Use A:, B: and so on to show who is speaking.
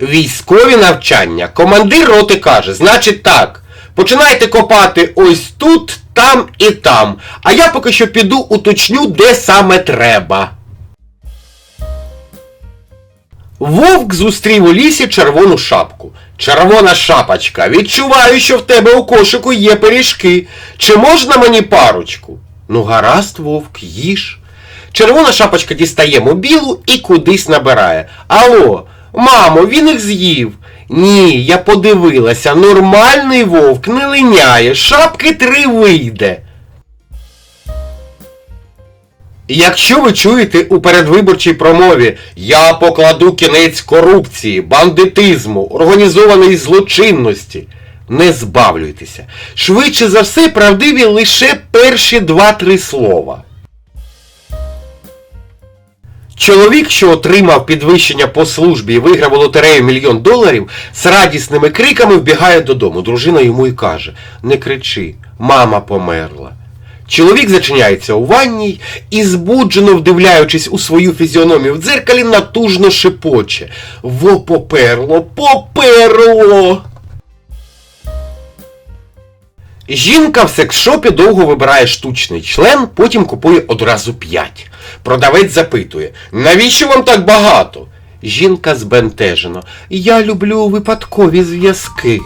A: Військові навчання. Командир роти каже, значить так. Починайте копати ось тут, там і там. А я поки що піду уточню, де саме треба. Вовк зустрів у лісі червону шапку. Червона шапочка, відчуваю, що в тебе у кошику є пиріжки. Чи можна мені парочку? Ну, гаразд, вовк, їж. Червона шапочка дістає мобілу і кудись набирає. Алло, мамо, він їх з'їв. Ні, я подивилася, нормальний вовк не линяє, шапки три вийде. Якщо ви чуєте у передвиборчій промові Я покладу кінець корупції, бандитизму, організованої злочинності, не збавлюйтеся. Швидше за все правдиві лише перші два-три слова. Чоловік, що отримав підвищення по службі і виграв у лотерею мільйон доларів, з радісними криками вбігає додому. Дружина йому і каже: Не кричи, мама померла. Чоловік зачиняється у ванній і, збуджено вдивляючись у свою фізіономію в дзеркалі, натужно шепоче. Во поперло, поперло! Жінка в секшопі довго вибирає штучний член, потім купує одразу п'ять. Продавець запитує, навіщо вам так багато? Жінка збентежено. Я люблю випадкові зв'язки.